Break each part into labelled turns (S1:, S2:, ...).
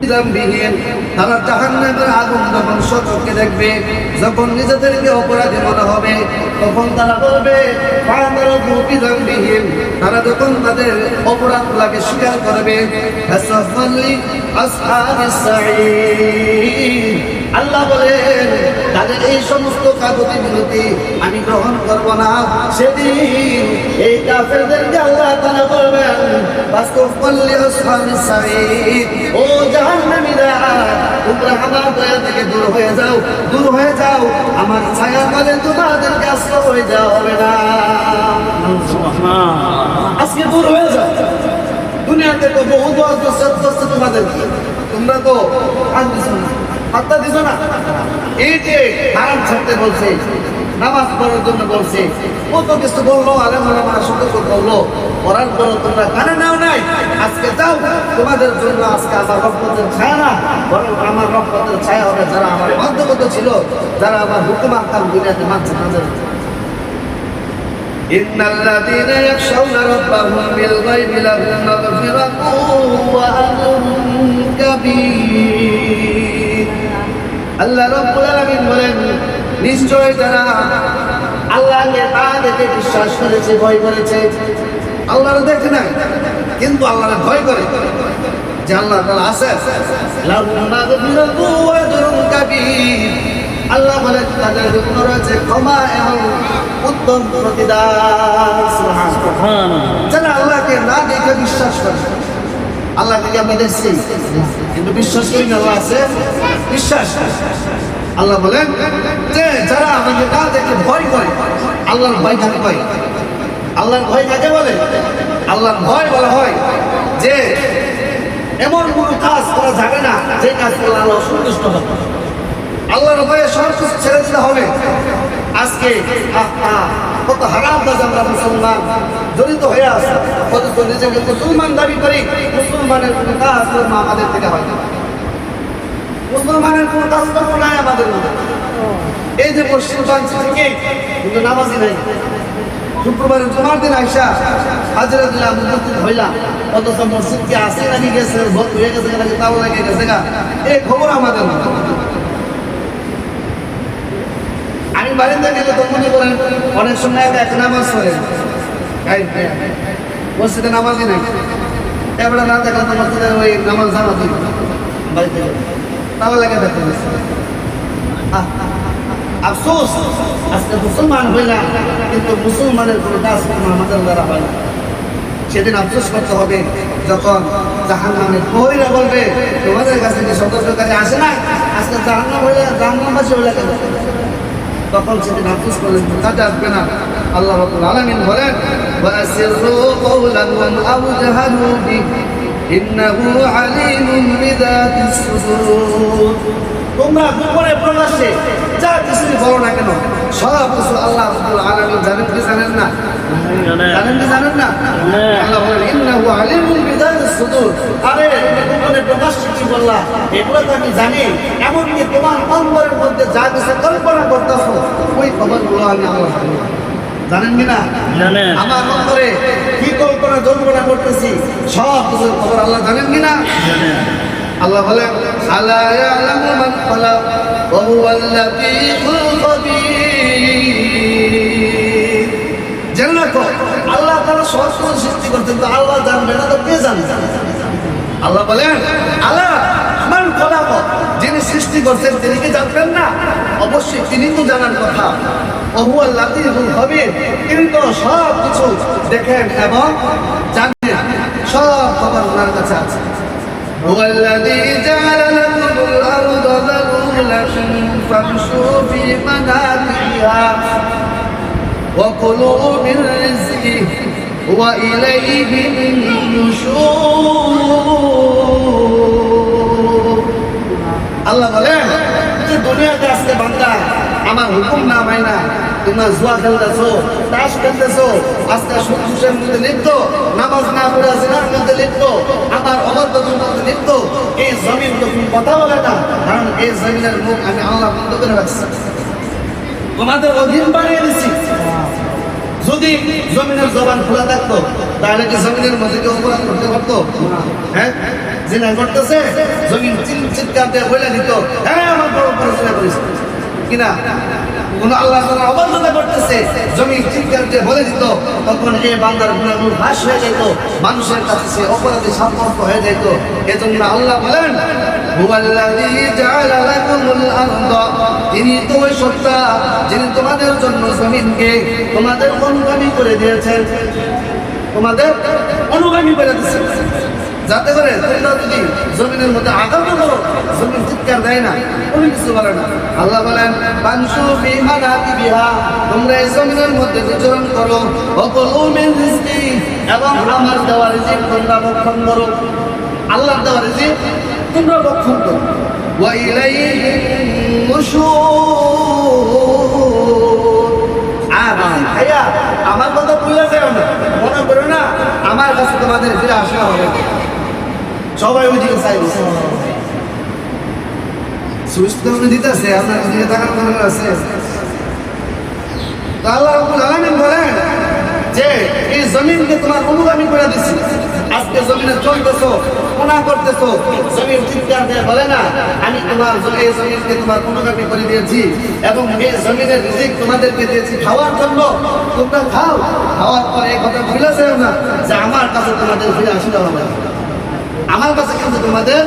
S1: তারা জাহান্নামের আগুন যখন সচক্ষে দেখবে, যখন নিজেদেরকে অপরাধী মনে হবে, তখন তারা বলবে তারা যখন তাদের অপরাধ লাগে স্বীকার করবে। আল্লাহ বলেন তাদের এই সমস্ত কাগজি বিনতি আমি গ্রহণ করব না। সেদিন এই কাফেরদেরকে আল্লাহ তাআলা বলবেন আসহাবিস সাঈদ, ও জাহান্নামীরা, তোমরা আমার দয়া থেকে দূর হয়ে যাও, দূর হয়ে যাও, আমার ছায়া তলে তোমাদেরকে আশ্রয় হয়ে যাওয়া হবে না। আজকে দূর হয়ে যাও। দুনিয়াতে তো বহু দোয়া করছে তোমাদের তোমরা তো হাত দিছো না। হাতটা দিছো না এই যে হারাম ছাড়তে বলছে নামাজ পড়ার জন্য বলছে কত কিছু বললো আলেম আলামারা সতর্ক করলো করার পর তোমরা কানে নাও নাই আজকে যাও তোমাদের জন্য আজকে আমার রহমতের ছায়া না বরং আমার রহমতের ছায়া হবে যারা আমার বাধ্যগত ছিল যারা আমার হুকুম আকাম দুনিয়াতে মানছে তাদের إن الذين يخشون ربهم بالغيب لهم مغفرة وأجر كبير আল্লাহ রব্বুল আলামিন বলেন নিশ্চয় যারা আল্লাহকে তা দেখে বিশ্বাস করেছে ভয় করেছে আল্লাহর দেখে নাই কিন্তু আল্লাহর ভয় করে। যে আল্লাহ তাআলা আছে। আল্লাহ বলেন তাদের জন্য রয়েছে ক্ষমা এবং উত্তম প্রতিদান। যারা আল্লাহকে না দেখে বিশ্বাস করে আল্লাহকে কি আমরা দেখছি কিন্তু বিশ্বাস করি না আল্লাহ আছে। বিশ্বাস। আল্লাহ বলেন যে যারা আমাকে না দেখে ভয় করে আল্লাহর ভয় কাকে কয় আল্লাহর ভয় কাকে বলে? আল্লাহর ভয় বলা হয় যে এমন কোনো কাজ করা যাবে না যে কাজ করলে আল্লাহ সন্তুষ্ট হবে। আল্লাহর ভয়ে সব ছেড়ে দিতে হবে। আজকে আহা, কত হারাম কাজ আমরা মুসলমান, জড়িত হয়ে আছে। অথচ নিজেকে মুসলমান দাবি করি, মুসলমানের কোনো কাজ কর্ম আমাদের থেকে হয় না। মুসলমানের কোনো কাজ কর্ম নাই আমাদের মধ্যে। এই যে পশ্চিম থেকে কিন্তু নামাজি নাই। শুক্রবারে জমার দিন আইসা হাজিরা দিলাম উপস্থিত হইলাম। অথচ মসজিদকে আসে নাকি গেছে ভোট হয়ে গেছে নাকি তাও লাগে গেছে গা। এই খবর আমাদের না আমি বাড়িতে গেলে তো মনে করেন অনেক সময় এক নামাজ পড়ে। মসজিদে নামাজই নাই। এবারে না দেখলে তো মসজিদে ওই নামাজ জানা বাড়িতে তাও লাগে দেখতে আফসোস, আজকে মুসলমান হইলাম কিন্তু মুসলমানের কোনো কাজ কর্ম আমাদের দ্বারা হয় না। সেদিন আফসোস করতে হবে, যখন জাহান নামের প্রহরীরা বলবে, তোমাদের কাছে কি সতর্ককারী আসে না? আজকে জাহান নাম হইলে জাহান নামবাসী হইলে কেন? তখন সেদিন আফসোস করলেন? কাজে আসবে না আল্লাহ রাব্বুল আলামিন বলেন তোমরা গোপনে প্রকাশ্যে যা বলো না কেন সব কিছু আল্লাহ আলামিন জানেন কি জানেন না? জানেন। কি জানেন না? আল্লাহ বলেন ইন্নাহু সুদূর। আরে গোপনে প্রকাশ্যে কি বললা এগুলো তো আমি জানি। এমনকি তোমার অন্তরের মধ্যে যা কিছু কল্পনা করতেছো ওই খবরগুলো আমি আল্লাহ জানি জানেন কি না
S2: জানেন।
S1: আমার অন্তরে কি কল্পনা জল্পনা করতেছি সব কিছুর খবর আল্লাহ জানেন কি না আল্লাহ বলেন আলা ইয়ালামু মান খালাক ওয়া হুয়াল লাতীফুল খাবীর। জেনে রাখো আল্লাহ তাআলা সব কিছু সৃষ্টি করতেন তো আল্লাহ জানবে না তো কে জানবে আল্লাহ বলেন আল্লাহ মান খালাক যিনি সৃষ্টি করছেন তিনি কি জানবেন না অবশ্যই তিনি তো জানার কথা ওহু আল্লাহ হবে তিনি তো সব কিছু দেখেন এবং জানেন সব খবর ওনার কাছে আছে هو الذي جعل لكم الأرض ذلولا فامشوا في مناكبها وكلوا من رزقه وإليه النشور আল্লাহ বলেন যে দুনিয়াতে আজকে বান্দা আমার হুকুম না হয় না তোমরা জুয়া খেলতেছো তাস খেলতেছো আজকে সুখের মধ্যে লিপ্ত নামাজ না পড়ে জেনার মধ্যে লিপ্ত আমার অবদ্ধতার মধ্যে লিপ্ত এই জমিন তো তুমি কথা বলে না কারণ এই জমিনের মুখ আমি আল্লাহ বন্ধ করে রাখছি তোমাদের অধীন বানিয়ে দিচ্ছি জমিনের জবান খোলা থাকতো, তাহলে কি জমিনের মধ্যে কেউ অপরাধ করতে পারতো? হ্যাঁ? করতেছে, জমিন দিয়ে বলে দিত হ্যাঁ আমার বড় কিনা কোন আল্লাহ অবাধ্যতা করতেছে জমি চিৎকার বলে দিত, তখন এই বান্দার গুণাগুণ হ্রাস হয়ে যেত মানুষের কাছে সে অপরাধী সাব্যস্ত হয়ে যেত এজন্য আল্লাহ বলেন তিনি তো ওই সত্তা, যিনি তোমাদের জন্য জমিনকে তোমাদের অনুগামী করে দিয়েছেন। তোমাদের অনুগামী করে দিয়েছেন। যাতে করে তোমরা যদি জমিনের মধ্যে আঘাত করো, জমিন চিৎকার দেয় না, কোনো কিছু বলে না। আল্লাহ বলেন পাংশু বিহা নাতি বিহা। তোমরা এই জমিনের মধ্যে বিচরণ করো। অকলু মিন রিজকি। এবং আমার দেওয়া রিজিক তোমরা ভক্ষণ করো। আল্লাহর দেওয়া রিজিক তোমরা ভক্ষণ করো। আমার কথা ভুলে যাও না। মনে করো না, আমার কাছে তোমাদের ফিরে আসা হবে। সবাই ওইদিকে চাইবে। সুইচ তো দিতেছে আপনার ওদিকে তাকার দরকার আছে। আল্লাহ বলেন যে, এই জমিনকে তোমার অনুগামী করে দিচ্ছি আজকে জমিনে চলতেছো কোনা করতেছো জমিন চিৎকার দিয়ে বলে না আমি তোমার জ- এই জমিনকে তোমার অনুগামী করে দিয়েছি এবং এই জমিনের রিজিক তোমাদেরকে দিয়েছি খাওয়ার জন্য তোমরা খাও খাওয়ার পরে এই কথা ভুলে যাও না যে আমার কাছে তোমাদের ফিরে আসতে হবে আমার কাছে কিন্তু তোমাদের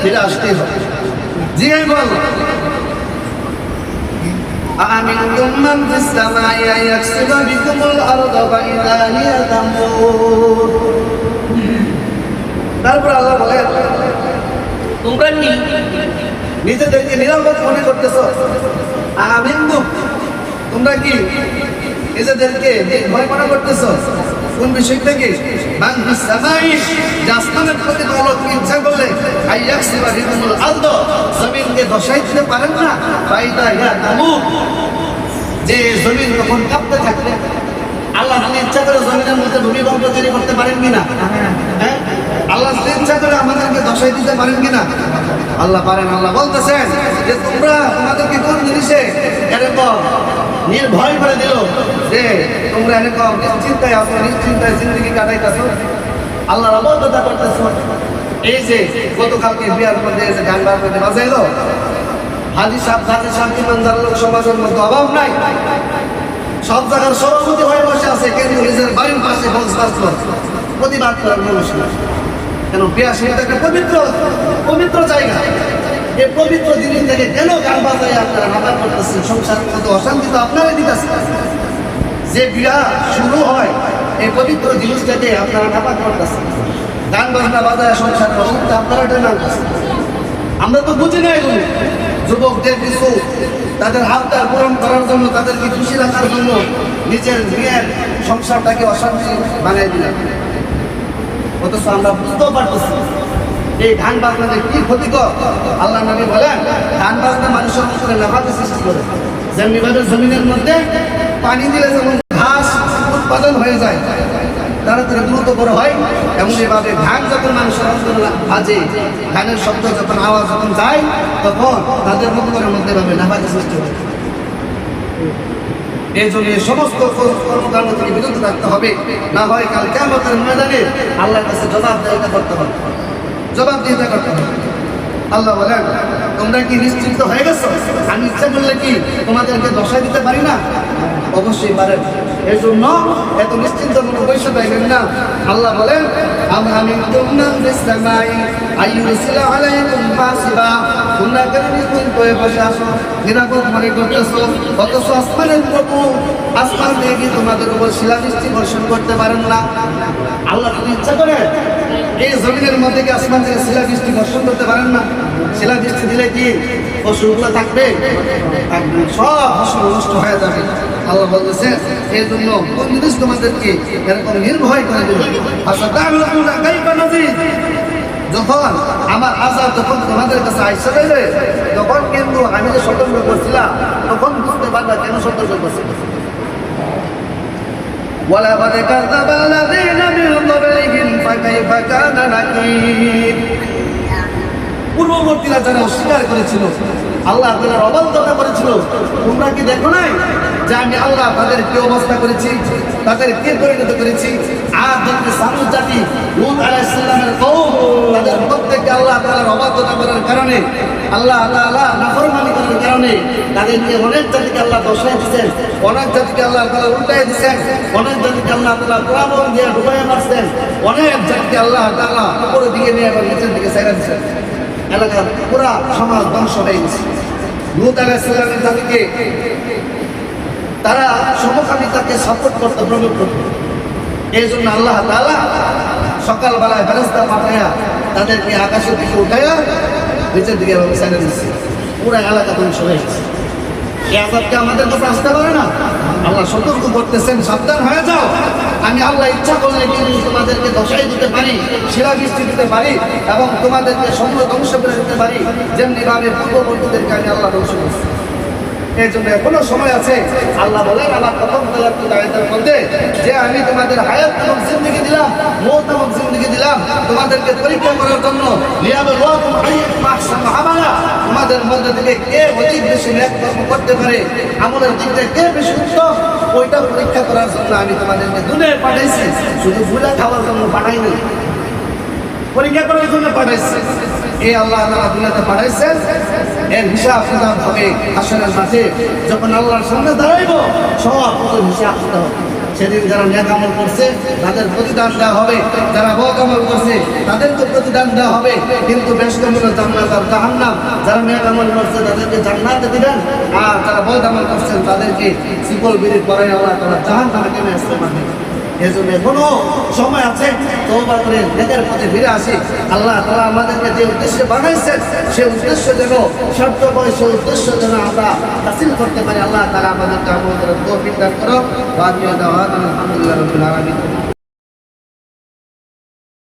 S1: ফিরে আসতেই হবে জিজ্ঞাসা বল أأمنتم من في السماء أن يكسب بكم الأرض فإذا هي تمور তারপর আল্লাহ বলে তোমরা কি? নিজেদেরকে নিরাপদ মনে করতেছ আমিন্দু তোমরা কি নিজেদেরকে ভয় মনে করতেছ? কোন বিষয় থেকে? প্রতি দৌলত ইচ্ছা করলে আইয়াকসিবা রিকুমুল আরদ জমিনকে দশাই দিতে পারেন না ফাইদা ইয়া তামুর যে জমিন তখন কাঁপতে থাকবে আল্লাহ ইচ্ছা করে জমিনের মধ্যে ভূমিকম্প তৈরি করতে পারেন কিনা? হ্যাঁ? আল্লাহ ইচ্ছা করে আমাদেরকে দশাই দিতে পারেন কিনা? আল্লাহ পারেন, আল্লাহ বলতেছেন যে তোমরা তোমাদেরকে কোন জিনিসে এরকম নির্ভয় করে দিল? যে তোমরা এরকম নিশ্চিন্তায় আসো নিশ্চিন্তায় জিন্দগি কাটাইতেছো। আল্লাহর অবদ্ধতা করতেছো। এই যে গতকালকে বিয়ার মধ্যে যে গান বার মধ্যে বাজাইলো, হাজি সাহেব হাজি সাহেব ইমানদার লোক, সমাজের মধ্যে অভাব নাই। সব জায়গার সভাপতি হয়ে বসে আছে কিন্তু নিজের বাড়ির পাশে বক্স প্রতিবাদ করার মানুষ। কেন বিয়া সেটা একটা পবিত্র পবিত্র জায়গা। এই পবিত্র জিনিস থেকে কেন গান বাজায় আপনারা নাটক করতেছেন? সংসার মতো অশান্তি তো আপনারাই দিতেছেন। যে বিয়া শুরু হয়, এই পবিত্র জিনিস থেকে আপনারা নাটক করতেছেন। গান বাজনা বাজায় সংসার অশান্তি আপনারা টেনে আনতেছেন আমরা তো বুঝি না এগুলো যুবকদের কিছু, তাদের হাতটা পূরণ করার জন্য, তাদেরকে খুশি রাখার জন্য নিজের মেয়ের সংসারটাকে অশান্তি বানিয়ে দিলাম অথচ আমরা বুঝতেও পারতেছি। এই ধান বাজনা যে কি ক্ষতিকর আল্লাহ নবী বলেন, ধান বাজনা মানুষের অন্তরে নাফাতে সৃষ্টি করে যেমনি ভাবে জমিনের মধ্যে পানি দিলে যেমন ঘাস উৎপাদন হয়ে যায় তাড়াতাড়ি দ্রুত বড় হয় এমন এভাবে ধান যখন মানুষের অন্তরে বাজে ধানের শব্দ যখন, আওয়াজ যখন যায়, তখন তাদের অন্তরের মধ্যে এভাবে নাফাতে সৃষ্টি হয় এই জন্য সমস্ত কর্মকাণ্ডকে বিরত থাকতে হবে। না হয় কাল কেমতের ময়দানে আল্লাহর কাছে জবাব দিতে করতে হবে। জবাব দিতে করতে হবে। আল্লাহ বলেন, তোমরা কি নিশ্চিন্ত হয়ে গেছো? আমি ইচ্ছা করলে কি তোমাদেরকে দশায় দিতে পারি না? অবশ্যই পারেন। এই জন্য এত নিশ্চিন্ত কোনো বৈশ্য পাইবেন না। আল্লাহ বলেন, আমি আমি মনে শিলাবৃষ্টি করতে পারেন না? আল্লাহ ইচ্ছা করে, এই মধ্যে কি শিলাবৃষ্টি করতে পারেন না? শিলাবৃষ্টি দিলে কি পশুগুলো থাকবে? সব ফসল নষ্ট হয়ে যাবে। আল্লাহ বলতেছে এই জন্য কোন জিনিস তোমাদেরকে এরকম নির্ভয় করে দেবে আচ্ছা তাহলে গাইবা নদী যখন আমার আজাদ যখন তোমাদের কাছে আইসা যাবে তখন কিন্তু আমি যে সতর্ক করছিলাম তখন বুঝতে পারবা কেন সতর্ক করছিলাম ولقد كذب الذين من قبلهم فكيف كان نكير পূর্ববর্তীরা যারা অস্বীকার করেছিল আল্লাহ তাদের অবাধ্যতা করেছিল। তোমরা কি দেখো নাই যে আমি আল্লাহ তাদের কি অবস্থা করেছি? তাদের কে পরিণত করেছি? আর দেখবে সামুদ জাতি লুত আলাইসাল্লামের কৌম তাদের প্রত্যেককে আল্লাহ তাআলার অবাধ্যতা করার কারণে, আল্লাহ আল্লাহ আল্লাহ নাফরমানি করার কারণে তাদেরকে অনেক জাতিকে আল্লাহ দশাই দিচ্ছেন অনেক জাতিকে আল্লাহ তাআলা উল্টাই দিচ্ছেন অনেক জাতিকে আল্লাহ তাআলা প্লাবন দিয়ে ডুবাই মারছেন, অনেক জাতিকে আল্লাহ তাআলা উপরের দিকে নিয়ে আবার নিচের দিকে সাইরা দিচ্ছেন এলাকার পুরা সমাজ ধ্বংস হয়ে গেছে। লুত আলাইসাল্লামের জাতিকে তারা সমকামিতাকে সাপোর্ট করতে প্রয়োগ করত এই জন্য আল্লাহ তাআলা সকালবেলায় ফেরস্তা পাঠাইয়া তাদেরকে আকাশের দিকে উঠাইয়া নিচের দিকে ছেড়ে দিচ্ছে পুরো এলাকা ধ্বংস হয়ে গেছে। এই আমাদের কাছে আসতে পারে না। আল্লাহ সতর্ক করতেছেন, সাবধান হয়ে যাও। আমি আল্লাহ ইচ্ছা করলে কিন্তু তোমাদেরকে দশাই দিতে পারি শিলাবৃষ্টি দিতে পারি, এবং তোমাদেরকে সমুদ্র ধ্বংস করে দিতে পারি যেমনিভাবে পূর্ববর্তীদেরকে আমি আল্লাহ ধ্বংস করছি। এই জন্য এখনও সময় আছে। আল্লাহ বলেন আমার প্রথম আয়াতের মধ্যে যে আমি তোমাদের হায়াত এবং জিন্দগি দিলাম, মৌত এবং জিন্দগি দিলাম, তোমাদেরকে পরীক্ষা করার জন্য তোমাদের মধ্যে থেকে কে অধিক বেশি ন্যাক কর্ম করতে পারে, আমলের দিক কে বেশি উত্তম ওইটা পরীক্ষা করার জন্য আমি তোমাদেরকে দুনিয়ায় পাঠাইছি। শুধু ভুলা খাওয়ার জন্য পাঠাইনি। পরীক্ষা করার জন্য পাঠাইছে। এই আল্লাহ তারা দুনিয়াতে পাঠাইছেন। এর হিসাব কিতাব হবে আসরের মাঝে যখন আল্লাহর সামনে দাঁড়াইব, সব কিছু হিসাব দিতে হবে। সেদিন যারা ন্যাক আমল করছে, তাদের প্রতিদান দেওয়া হবে। যারা বদ আমল করছে, তাদেরকে প্রতিদান দেওয়া হবে। কিন্তু ব্যস্তমূলক জান্নাত আর জাহান্নাম। যারা ন্যাক আমল করছে, তাদেরকে জান্নাতে দিবেন। আর যারা বদ আমল করছেন, তাদেরকে শিকল বিরিত করে আল্লাহ তারা জাহান্নামে কেমে আসতে পারবে এজন্য এখনও সময় আছে তৌবা করে নেতার পথে ফিরে আসি। আল্লাহ তালা আমাদেরকে যে উদ্দেশ্যে বানাইছেন, সে উদ্দেশ্য যেন সার্থকয় সে উদ্দেশ্য যেন আমরা হাসিল করতে পারি। আল্লাহ তারা আমাদেরকে আমাদের তৌফিক দান করো বাদ আলহামদুলিল্লাহ রবিল আলমিন।